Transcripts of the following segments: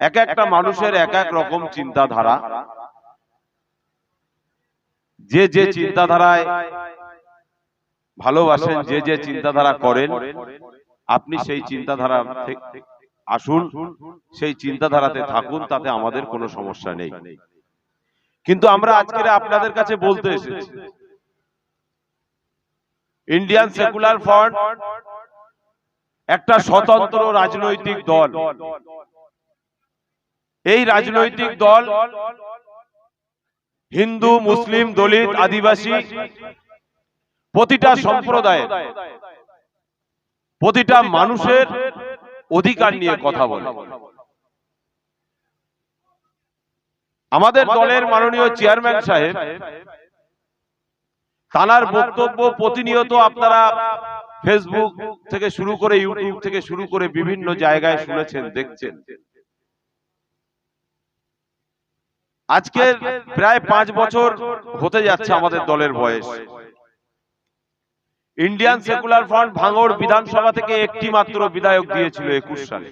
এক একটা মানুষের এক এক রকম চিন্তাধারা। যে যে চিন্তাধারায় ভালোবাসেন যে যে চিন্তাধারা করেন আপনি সেই চিন্তাধারা আসুন সেই চিন্তাধারাতে থাকুন তাতে আমাদের কোনো সমস্যা নেই। কিন্তু আমরা আজকে আপনাদের কাছে বলতে এসেছি ইন্ডিয়ান সেকুলার ফ্রন্ট একটা স্বতন্ত্র রাজনৈতিক দল। এই রাজনৈতিক দল হিন্দু মুসলিম দলিত আদিবাসী প্রতিটা সম্প্রদায় প্রতিটা মানুষের অধিকার নিয়ে কথা বলে। আমাদের দলের মাননীয় চেয়ারম্যান সাহেব তানার বক্তব্য প্রতিনিয়ত আপনারা ফেসবুক থেকে শুরু করে ইউটিউব থেকে শুরু করে বিভিন্ন জায়গায় শুনেছেন দেখছেন। আজকে প্রায় পাঁচ বছর হতে যাচ্ছে আমাদের দলের বয়স। ইন্ডিয়ান সেকুলার ফ্রন্ট ভাঙড় বিধানসভা থেকে একটি মাত্র বিধায়ক দিয়েছিল একুশ সালে।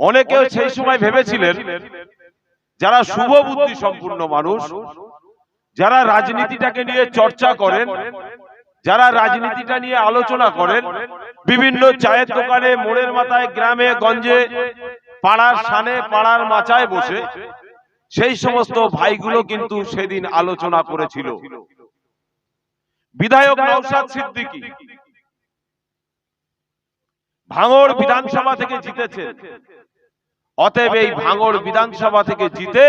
অনেকে সেই সময় ভেবেছিলেন যারা শুভ বুদ্ধি সম্পূর্ণ মানুষ, যারা রাজনীতিটাকে নিয়ে চর্চা করেন, যারা রাজনীতিটা নিয়ে আলোচনা করেন, বিভিন্ন চায়ের দোকানে মোড়ের মাথায় গ্রামে গঞ্জে পাড়ার সানে পাড়ার মাচায় বসে সেই সমস্ত ভাইগুলো কিন্তু সেদিন আলোচনা করেছিল। বিধায়ক নৌসাদ সিদ্দিকী ভাঙড় বিধানসভা থেকে জিতেছেন অতএব এই ভাঙড় বিধানসভা থেকে জিতে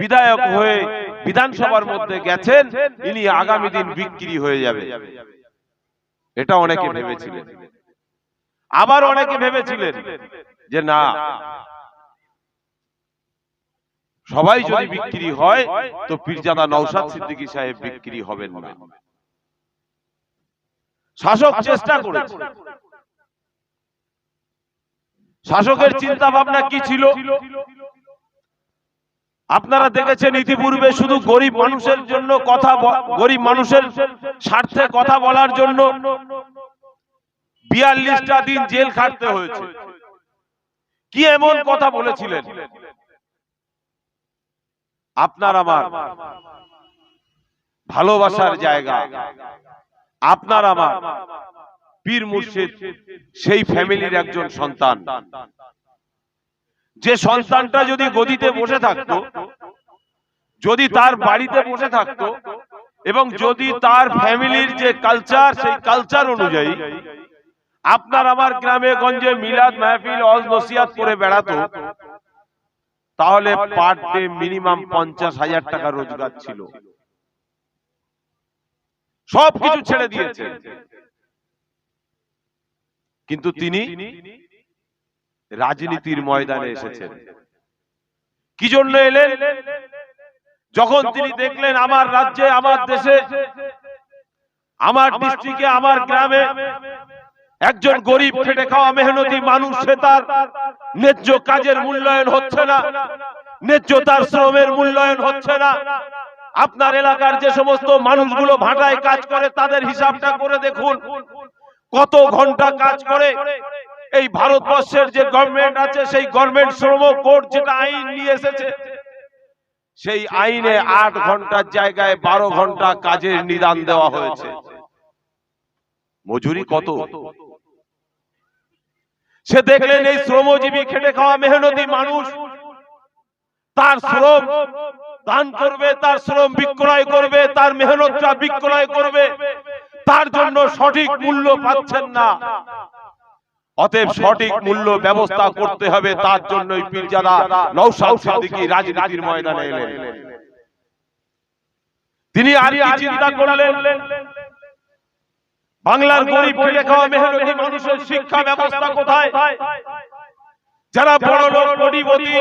বিধায়ক হয়ে বিধানসভার মধ্যে গেছেন, ইনি আগামী দিন বিক্রি হয়ে যাবে। এটা অনেকে ভেবেছিলেন। আবার অনেকে ভেবেছিলেন। যে না সবাই যদি বিক্রি হয় তো পীরজাদা নৌসাদ সিদ্দিকী সাহেব বিক্রি হবেন না। শাসক চেষ্টা করেছে। শাসকের চিন্তা ভাবনা কি ছিল? আপনারা দেখেছেন ইতিপূর্বে শুধু গরিব মানুষের জন্য কথা গরিব মানুষের স্বার্থে কথা বলার জন্য বিয়াল্লিশটা দিন জেল খাটতে হয়েছে। কি এমন কথা বলেছিলেন? আপনার আমার ভালোবাসার জায়গা। আপনার আমার পীর মুর্শিদ, সেই ফ্যামিলির একজন সন্তান। যে সন্তানটা যদি গদিতে বসে থাকতো, যদি তার বাড়িতে বসে থাকতো, এবং যদি তার ফ্যামিলির যে কালচার সেই কালচার অনুযায়ী আপনার আমার গ্রামে গঞ্জে মিলাদ মাহফিল, অজ নসিয়াত করে বেড়াতো, তাহলে পার ডে মিনিমাম পঞ্চাশ হাজার টাকা রোজগার ছিল। সব কিছু ছেড়ে দিয়েছে। কিন্তু তিনি রাজনীতির ময়দানে এসেছেন। কি জন্য এলেন? যখন তিনি দেখলেন আমার রাজ্যে, আমার দেশে, আমার ডিস্ট্রিক্টে আমার গ্রামে একজন গরিব খেটে খাওয়া মেহনতি মানুষ সে তার ন্যায্য কাজের মূল্যায়ন হচ্ছে না, ন্যায্য তার শ্রমের মূল্যায়ন হচ্ছে না। আপনার এলাকার যে সমস্ত মানুষগুলো ভাটায় কাজ করে, তাদের হিসাবটা করে দেখুন। কত ঘণ্টা কাজ করে। এই ভারতবর্ষের যে গভর্নমেন্ট আছে, সেই গভর্নমেন্ট শ্রম কোড যেটা আইন নিয়ে এসেছে, সেই আইনে আট ঘণ্টার জায়গায় বারো ঘণ্টা কাজের নিদান দেওয়া হয়েছে। মজুরি কত? সে দেখলেন এই শ্রমজীবী খেটে খাওয়া মেহনতি মানুষ। তার শ্রম দান করবে, তার শ্রম বিক্রয় করবে, তার মেহনতটা বিক্রয় করবে। তার জন্য সঠিক মূল্য পাচ্ছেন না। অতএব সঠিক মূল্য ব্যবস্থা করতে হবে, তার সিদ্দিকী রাজনীতির ময়দানে এলেন। তিনি আর চিন্তা করলেন? বাংলার গরিব খেটে খাওয়া মেহনতি মানুষের শিক্ষা ব্যবস্থা কোথায়? যারা বড় লোক কোটিপতি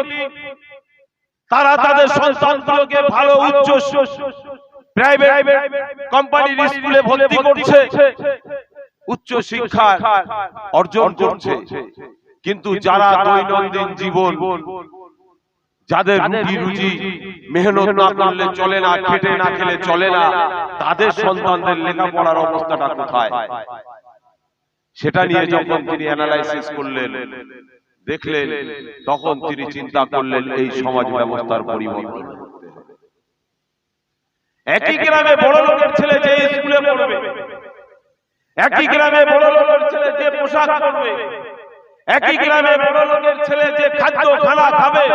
তারা তাদের সন্তানগুলোকে ভালো উচ্চ প্রাইভেট কোম্পানির স্কুলে ভর্তি করছে। উচ্চ শিক্ষা অর্জন করছে। কিন্তু যারা দৈনন্দিন জীবন যাদের রুটি রুজি মেহনত না করলে চলে না খেটে না খেলে চলে না তাদের সন্তানদের লেখাপড়ার অবস্থাটা কোথায়? সেটা নিয়ে যখন তিনি অ্যানালাইসিস করলেন দেখলেন তখন তিনি চিন্তা করলেন এই সমাজ ব্যবস্থার পরিবর্তন। একই গ্রামে বড় লোকের ছেলে যে স্কুলে পড়বে একই গ্রামে বড় লোকের ছেলে যে পোশাক পরবে একই গ্রামে বড় লোকের ছেলে যে খাদ্য খানা খাবে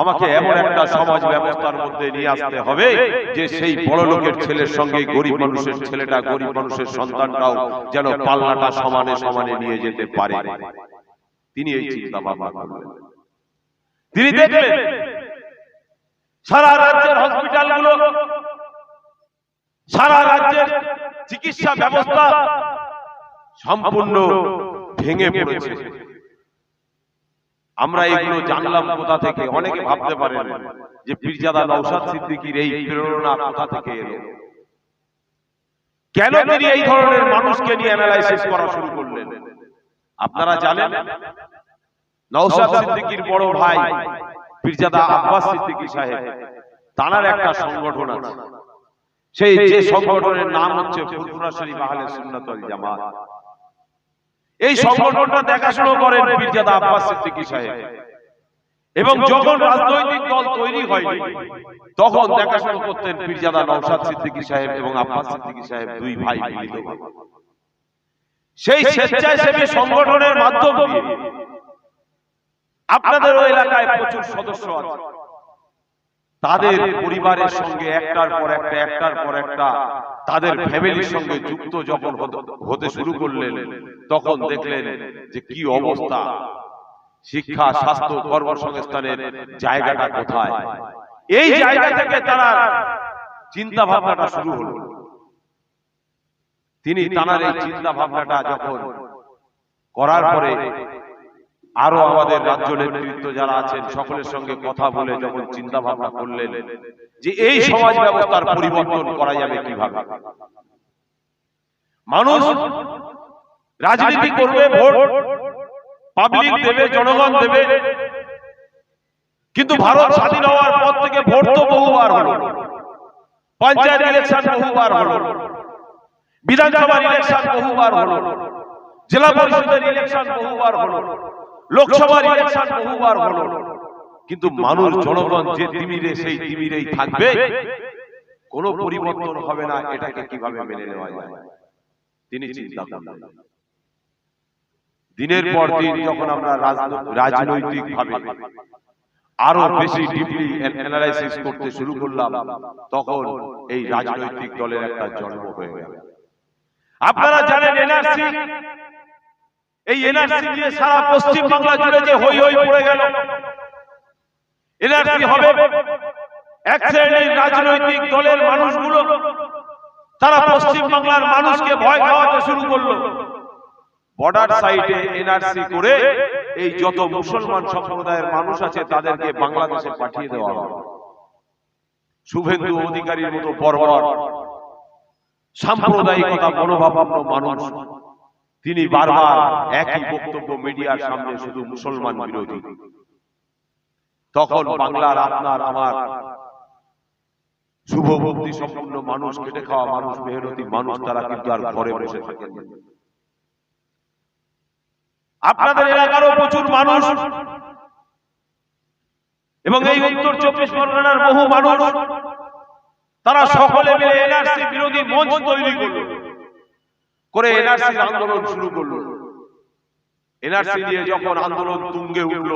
আমাকে এমন একটা সমাজ ব্যবস্থার মধ্যে নিয়ে আসতে হবে যে সেই বড় লোকের ছেলের সঙ্গে গরিব মানুষের ছেলেটা গরিব মানুষের সন্তানটাও যেন পাল্লাটা সমানে সমানে নিয়ে যেতে পারে। তিনি এই চিন্তা ভাবনা করলেন। তিনি দেখলেন। সারা রাজ্যের হসপিটালগুলো সারা রাজ্যের চিকিৎসা ব্যবস্থা সম্পূর্ণ ভেঙে পড়েছে। আমরা এগুলো জানলাম কোথা থেকে? অনেকে ভাবতে পারেন যে পীরজাদা নৌসাদ সিদ্দিকীর এই প্রেরণা কোথা থেকে এলো? কেন তিনি এই ধরনের মানুষকে নিয়ে অ্যানালাইসিস করা শুরু করলেন? আপনারা জানেন? নৌসাদ সিদ্দিকীর বড় ভাই পীরজাদা আব্বাস সিদ্দিকী সাহেব। তার একটা সংগঠন আছে। সেই যে সংগঠনের নাম হচ্ছে ফুরফুরা শরীফ আহলে সুন্নাত ওয়াল জামাত। এই সংগঠনটা দেখাশুনো করেন পীরজাদা আব্বাস সিদ্দিকী সাহেব এবং যখন রাজনৈতিক দল তৈরি হয়নি তখন দেখাশোনা করতেন পীরজাদা নওশাদ সিদ্দিকী সাহেব এবং আব্বাস সিদ্দিকী সাহেব দুই ভাই মিলিতভাবে সেই স্বেচ্ছাসেবী সংগঠনের মাধ্যম আপনাদের ওই এলাকায় প্রচুর সদস্য আছে। তাদের পরিবারের সঙ্গে একটার পর একটা একটার পর একটা তাদের ফ্যামিলির সঙ্গে যুক্ত যখন হতে- শুরু করলেন তখন দেখলেন যে কি অবস্থা? শিক্ষা স্বাস্থ্য কর্মসংস্থানের জায়গাটা কোথায়? এই জায়গা থেকে তারা চিন্তা ভাবনাটা শুরু হলো। তিনি তানার এই চিন্তা ভাবনাটা যখন করার পরে আরও আমাদের রাজ্য নেতৃত্ব যারা আছেন সকলের সঙ্গে কথা বলে যখন চিন্তা ভাবনা করলেন যে এই সমাজ ব্যবস্থার পরিবর্তন করা যাবে কীভাবে? মানুষ রাজনীতি করবে ভোট পাবলিক দেবে জনগণ দেবে। কিন্তু ভারত স্বাধীন হওয়ার পর থেকে ভোট তো বহুবার হলো। পঞ্চায়েত ইলেকশন বহুবার হলো। বিধানসভার ইলেকশন বহুবার হলো। জেলা পরিষদের ইলেকশন বহুবার হলো। লোকসভার ইলেকশন বহুবার হলো। কিন্তু মানুষ জনগণ যে তিমিরে সেই তিমিরেই থাকবে কোনো পরিবর্তন হবে না এটাকে কীভাবে মেনে নেওয়া যায়? তিনি চিন্তা করলেন। দিনের পর দিন যখন আমরা রাজনৈতিক ভাবে আরও বেশি ডিপলি অ্যানালাইসিস করতে শুরু করলাম তখন এই রাজনৈতিক দলের একটা জন্ম হয়ে গেল। আপনারা জানেন এনআরসি এই এনআরসি নিয়ে সারা পশ্চিম বাংলা জুড়ে যে হই হই পড়ে গেল। এনআরসি হবে? এক শ্রেণির রাজনৈতিক দলের মানুষগুলো তারা পশ্চিম বাংলার মানুষকে ভয় খাওয়াতে শুরু করল। বর্ডার সাইডে এনআরসি করে এই যত মুসলমান সম্প্রদায়ের মানুষ আছে তাদেরকে বাংলাদেশে পাঠিয়ে দেওয়া হবে। শুভেন্দু অধিকারীর মতো বর্বর। সাম্প্রদায়িকতা মনোভাবাপন্ন মানুষ। তিনি বারবার একই বক্তব্য মিডিয়ার সামনে শুধু মুসলমান বিরোধী। তখন বাংলার আপনার আমার শুভভক্তি সম্পন্ন মানুষ খেটে খাওয়া মানুষ মেহনতি মানুষ তারা কিন্তু আর ঘরে বসে থাকেন আপনাদের এলাকারও প্রচুর মানুষ এবং এই উত্তর চব্বিশ পরগনার বহু মানুষ তারা সকলে মিলে এনআরসি বিরোধী মঞ্চ তৈরি করল। করে এনআরসি আন্দোলন শুরু করল। এনআরসি নিয়ে যখন আন্দোলন তুঙ্গে উঠল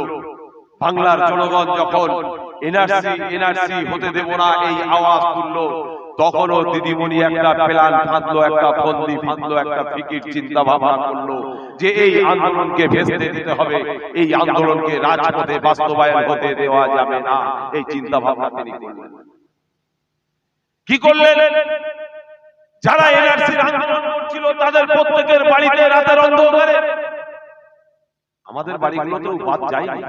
বাংলার জনগণ যখন এনআরসি এনআরসি হতে দেব না এই আওয়াজ তুললো। তখনও দিদিমণি একটা প্ল্যান ফাঁদলো একটা ফন্দি ফাঁদলো একটা ফিকির চিন্তা ভাবনা করল যে এই আন্দোলনকে ভেস্তে দিতে হবে। এই আন্দোলনকে রাজপথে বাস্তবায়ন হতে দেওয়া যাবে না। এই চিন্তা ভাবনা তিনি করলেন। কি করলেন। যারা এনআরসির আন্দোলন করছিল, তাদের প্রত্যেকের বাড়িতে রাতের অন্ধকারে। আমাদের বাড়িগুলোতেও বাদ যায়নি।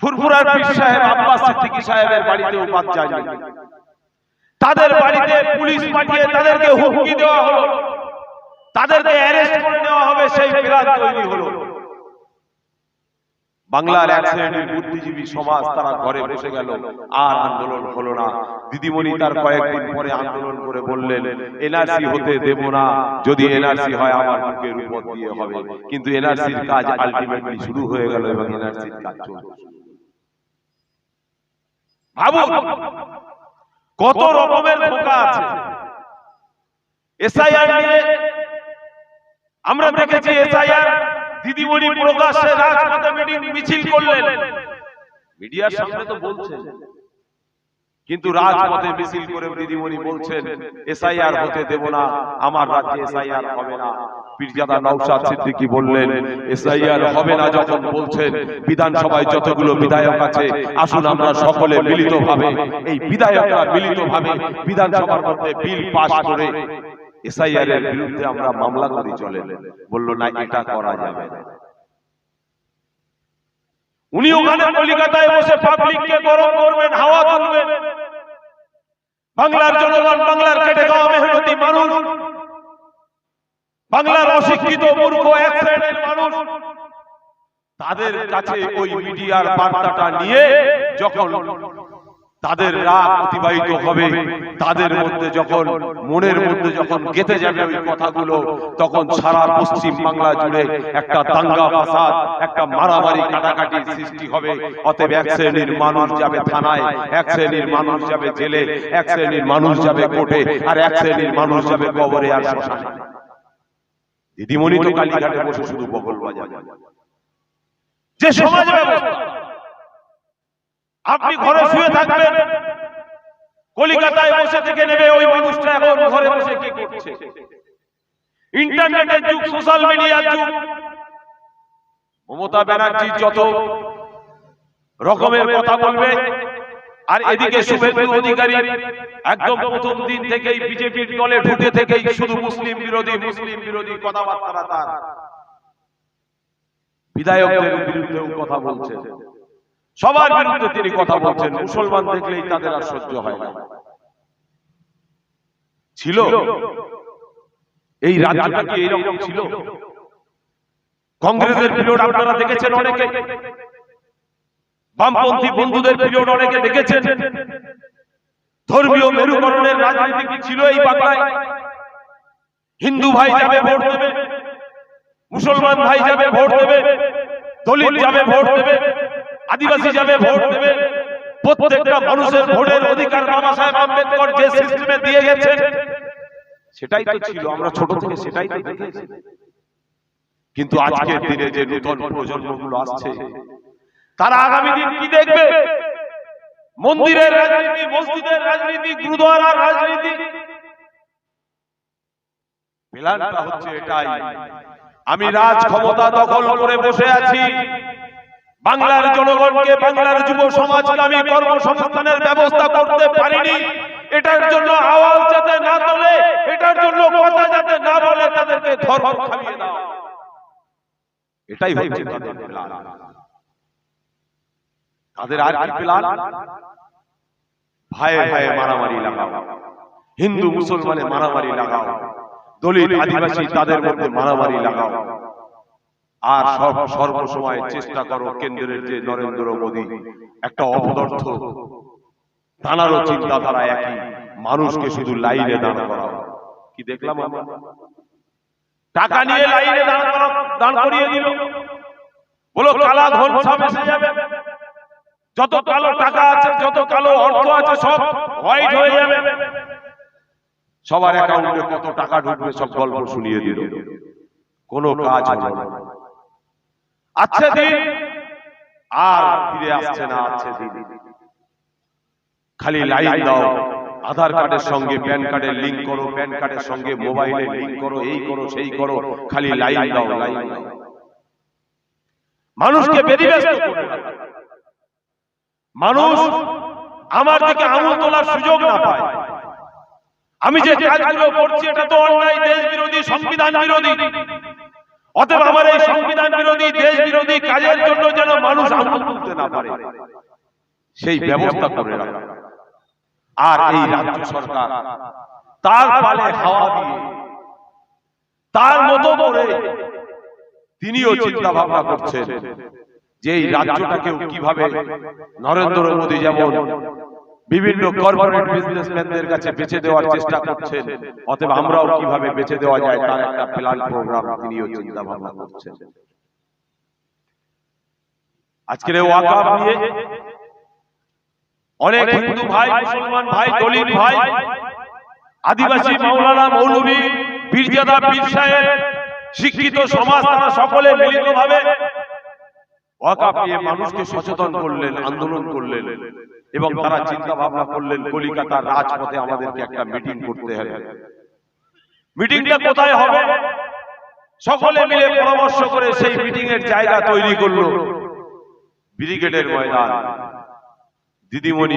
ফুরফুরার পীর সাহেব, আব্বাস সিদ্দিকী সাহেবের বাড়িতেও বাদ যায়নি। তাদের বাড়িতে পুলিশ পাঠিয়ে তাদেরকে হুমকি দেওয়া হলো। তাদেরকে অ্যারেস্ট করে নেওয়া হবে, সেই প্ল্যান তৈরি হলো। বাংলার এক শ্রেণির বুদ্ধিজীবী সমাজ তারা ঘরে বসে গেল। আর আন্দোলন হলো না। দিদিমণি তার কয়েকদিন পরে আন্দোলন করে বললেন এনআরসি হতে দেব না। যদি এনআরসি হয় আমার বুকের উপর দিয়ে হবে। কিন্তু এনআরসির কাজ আলটিমেটলি শুরু হয়ে গেল এবং এনআরসির কাজ চলছে। ভাবুন কত রকমের ধোকা আছে। এসআইআর নিয়ে আমরা দেখেছি এসআইআর দিদিমণি প্রকাশ্যে রাজপথে মিটিং, মিছিল করলেন। মিডিয়ার সামনে তো বলছেন। কিন্তু রাজপথে মিছিল করে দিদিমণি বলছেন, এসআইআর হতে দেব না, আমার রাজ্যে এসআইআর হবে না। পীরজাদা নওশাদ সিদ্দিকী বললেন, এসআইআর হবে না যখন বলছেন, বিধানসভায় যতগুলো বিধায়ক আছে, আসুন আমরা সকলে মিলিতভাবে, এই বিধায়করা মিলিতভাবে বিধানসভার মধ্যে বিল পাস করে এসআইআর এর বিরুদ্ধে আমরা মামলা করি চলে। বলল না এটা করা যাবে উনি ওখানে কলিকাতায় বসে পাবলিককে গরম করবেন হাওয়া তুলবেন। বাংলার জনগণ বাংলার কেটে খাওয়া মেহনতি মানুষ। বাংলার অশিক্ষিত মূর্খ এক শ্রেণির মানুষ। তাদের কাছে ওই মিডিয়ার বার্তাটা নিয়ে যখন তাদের রাত অতিবাহিত হবে। তাদের মধ্যে যখন মনের মধ্যে যখন গেঁথে যাবে ওই কথাগুলো তখন সারা পশ্চিম বাংলা জুড়ে একটা দাঙ্গা ফাসাদ একটা মারামারি কাটাকাটির সৃষ্টি হবে। অতএব এক শ্রেণির মানুষ যাবে থানায় এক শ্রেণির মানুষ যাবে জেলে এক শ্রেণির মানুষ যাবে কোর্টে আর এক শ্রেণির মানুষ যাবে কবরে আর শ্মশানে। দিদিমণি তো কালীঘাটে বসে শুধু বগল বাজাবে যে সমাজ ব্যবস্থা আপনি ঘরে শুয়ে থাকবেন। কলিকাতায় বসে থেকে নেবে ওই মানুষটা এখন ঘরে বসে কি করছে? ইন্টারনেটের যুগ সোশ্যাল মিডিয়ার যুগ। মমতা ব্যানার্জি যত রকমের কথা বলবে আর এদিকে শুভেন্দু অধিকারী একদম প্রথম দিন থেকেই বিজেপির দলে ঢুকে থেকেই শুধু মুসলিম বিরোধী মুসলিম বিরোধী কথাবার্তা তার। বিধায়কদের বিরুদ্ধেও কথা বলছেন সবার বিরুদ্ধে তিনি কথা বলছেন, মুসলমান দেখলেই তাদের আর সহ্য হয় না। ছিল? এই রাজ্যটা কি এইরকম ছিল? কংগ্রেসের পিরিয়ড আপনারা দেখেছেন অনেকে। বামপন্থী বন্ধুদের পিরিয়ড অনেকে দেখেছেন। ধর্মীয় মেরুকরণের রাজনীতি কি ছিল এই বাংলায়? হিন্দু ভাই যাবে ভোট দেবে, মুসলমান ভাই যাবে ভোট দেবে, দলিত যাবে ভোট দেবে। আদিবাসী যাবে ভোট দেবে। প্রত্যেকটা মানুষের ভোটের অধিকার বাবা সাহেব আম্বেদকর যে সিস্টেমে দিয়ে গেছে, সেটাই তো ছিল, আমরা ছোট থেকে সেটাই তো দেখেছি। কিন্তু আজকের দিনে যে নতুন প্রজন্মগুলো আসছে, তারা আগামী দিন কি দেখবে? মন্দিরের রাজনীতি, মসজিদের রাজনীতি গুরুদ্বারার রাজনীতি। প্ল্যানটা হচ্ছে এটাই। আমি রাজ ক্ষমতা দখল করে বসে আছি। বাংলার জনগণকে বাংলার যুব সমাজকে আমি কর্মসংস্থানের ব্যবস্থা করতে পারিনি। এটার জন্য আওয়াজ যাতে না তোলে এটার জন্য কথা যাতে না বলে তাদেরকে ধর্ম খাইয়ে দাও। এটাই হচ্ছে তাদের প্ল্যান তাদের আর কি প্ল্যান ভাইয়ে ভাইয়ে মারামারি লাগাও। হিন্দু মুসলমানে মারামারি লাগাও। দলিত আদিবাসী তাদের মধ্যে মারামারি লাগাও। আর সব সর্বসময় চেষ্টা করো কেন্দ্রের যে নরেন্দ্র মোদী। একটা অপদার্থ। তানারও চিন্তাধারা একই। মানুষকে শুধু লাইনে দাঁড় করাও। কি দেখলাম আমরা? টাকা নিয়ে লাইনে দাঁড় করা দাঁড় করিয়ে দিল। বলো, কালা ধন সব এসে যাবে। যত কালো টাকা আছে, যত কালো অর্থ আছে, সব হোয়াইট হয়ে যাবে। সবার অ্যাকাউন্টে কত টাকা ঢুকবে, সব গল্প শুনিয়ে দিল। কোনো কাজ হলো না। আচ্ছা দিন। আর ফিরে আসছে না আছে দিন। খালি লাইন দাও। আধার কার্ডের সঙ্গে প্যান কার্ডের লিংক করো প্যান কার্ডের সঙ্গে মোবাইলে লিংক করো এই করো সেই করো। খালি লাইন দাও লাইন দাও। মানুষকে রাখো। মানুষ আমার দিকে আঙুল তোলার সুযোগ না পায়। আমি যে কাজগুলো করছি এটা তো অন্যায় দেশ বিরোধী। সংবিধান বিরোধী। অতএব আমার এই সংবিধান বিরোধী দেশ বিরোধী কাজের জন্য যেন মানুষ আঙুল তুলতে না পারে। সেই ব্যবস্থা করে রাখা। আর এই রাজ্য সরকার তার পালে হাওয়া দিয়ে তার মতো করে তিনিও চিন্তা ভাবনা করছেন যে এই রাজ্যটাকেও কীভাবে নরেন্দ্র মোদী যেমন বিভিন্ন কর্পোরেট বিজনেসম্যানদের কাছে বেচে দেওয়ার চেষ্টা করছেন। অতএব আমরাও কীভাবে বেচে দেওয়া যায় তার একটা প্ল্যান প্রোগ্রাম তিনিও চিন্তা ভাবনা করছেন। আজকের এই ওয়াকাফ নিয়ে অনেক হিন্দু ভাই, মুসলমান ভাই, দলিত ভাই, আদিবাসী মাওলানা মৌলভী পীরজাদা পীর সাহেব, শিক্ষিত সমাজ তারা সকলে মিলিতভাবে ওয়াকাফ নিয়ে মানুষকে সচেতন করলেন, আন্দোলন করলেন। এবং তারা চিন্তা ভাবনা করলেন কলিকাতার রাজপথে আমাদেরকে একটা মিটিং করতে হবে। মিটিংটা কোথায় হবে? সকলে মিলে পরামর্শ করে সেই মিটিং এর জায়গা তৈরি করল। ব্রিগেডের ময়দান। দিদিমণি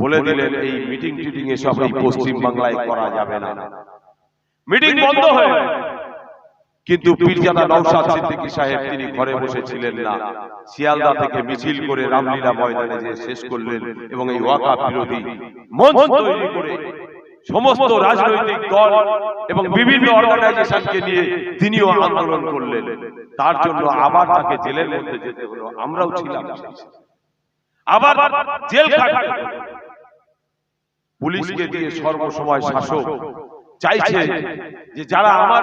বলে দিলেন এই মিটিং টিটিং এসব এই পশ্চিম বাংলায় করা যাবে না। মিটিং বন্ধ হয়ে। কিন্তু পীরজাদা নৌসাদ সিদ্দিকী সাহেব তিনি ঘরে বসেছিলেন না। শিয়ালদা থেকে মিছিল করে রামলীলা ময়দানে যে শেষ করলেন এবং এই ওয়াকা বিরোধী মঞ্চ তৈরি করে সমস্ত রাজনৈতিক দল এবং বিভিন্ন অর্গানাইজেশনকে নিয়ে তিনিও আন্দোলন করলেন। তার জন্য আবার তাকে জেলের মধ্যে যেতে হলো। আমরাও ছিলাম আবার জেল পুলিশকে দিয়ে সর্বসময় শাসক চাইছে যে যারা আমার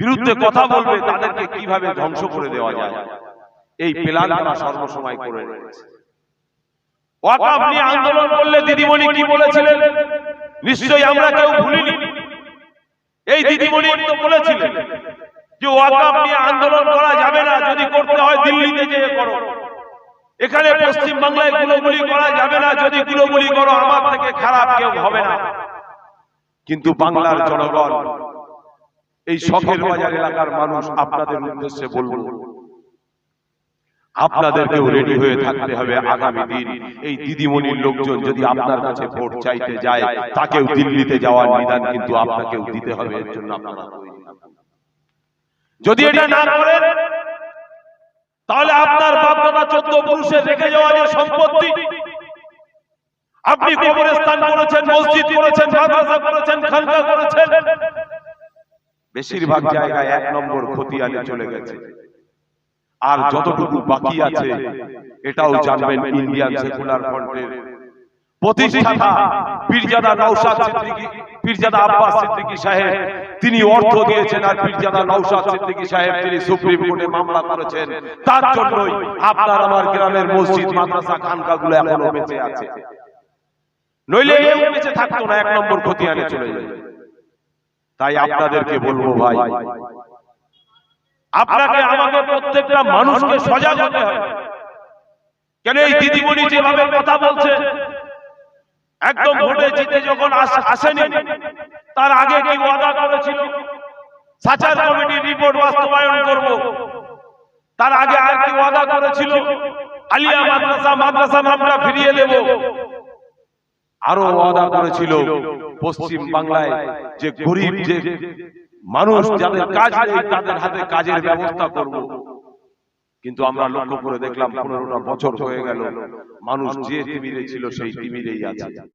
বিরুদ্ধে কথা বলবে তাদেরকে কীভাবে ধ্বংস করে দেওয়া যায়? এই প্ল্যান তারা সর্বসময় করে রেখেছে ওয়াকাফ নিয়ে আন্দোলন করলে দিদিমণি কি বলেছিলেন? নিশ্চয়ই আমরা কেউ ভুলিনি। এই দিদিমণি তো বলেছিলেন যে ওয়াকাফ নিয়ে আন্দোলন করা যাবে না যদি করতে হয় দিল্লিতে যেয়ে করো। এখানে পশ্চিম বাংলায় গুলোগুলি করা যাবে না যদি গুলোগুলি করো আমার থেকে খারাপ কেউ হবে না। কিন্তু বাংলার জনগণ এই শখের বাজার এলাকার মানুষ আপনাদের উদ্দেশ্যে বলব আপনাদেরকেও রেডি হয়ে থাকতে হবে আগামী দিন। এই দিদিমণির লোকজন যদি আপনার কাছে ভোট চাইতে যায় তাকেও দিল্লিতে যাওয়ার নিদান কিন্তু আপনাকেও দিতে হবে এর জন্য আপনারা যদি এটা না করেন তাহলে আপনার বাপ দাদা চোদ্দ পুরুষের রেখে যাওয়া যে সম্পত্তি। আপনি কবরস্থান করেছেন মসজিদ করেছেন মাদ্রাসা করেছেন খানকা করেছেন। বেশিরভাগ জায়গায় এক নম্বর খতিয়ানে চলে গেছে। আর যতটুকু বাকি আছে এটাও জানবেন ইন্ডিয়ান সেকুলার ফ্রন্টের প্রতিষ্ঠাতা পীরজাদা নওশাদ সিদ্দিকী পীরজাদা আব্বাস সিদ্দিকী সাহেব তিনি অর্থ দিয়েছেন আর পীরজাদা নওশাদ সিদ্দিকী সাহেব তিনি সুপ্রিম কোর্টে মামলা করেছেন। তার জন্যই আপনার আমার গ্রামের মসজিদ মাদ্রাসা খানকাগুলো এখনও বেঁচে আছে। নইলে এও বেঁচে থাকতো না এক নম্বর খতিয়ানে চলে যায় তাই আপনাদেরকে বলব ভাই আপনাকে আমাকে প্রত্যেকটা মানুষকে সজাগ হতে হবে। কেন এই দিদিমণি যেভাবে কথা বলছে একদম ভোটে জিতে যখন আসেনি তার আগে কি ওয়াদা করেছিল? সাচার কমিটির রিপোর্ট বাস্তবায়ন করব। তার আগে আর কি ওয়াদা করেছিল? আলিয়া মাদ্রাসা মাদ্রাসা নামটা ফিরিয়ে দেব। আরও ওয়াদা করেছিল পশ্চিম বাংলায় যে গরিব যে মানুষ যাদের কাজ নেই তাদের হাতে কাজের ব্যবস্থা করব। কিন্তু আমরা লক্ষ্য করে দেখলাম পনেরোটা বছর হয়ে গেল মানুষ যে তিমিরে ছিল সেই তিমিরেই আছে।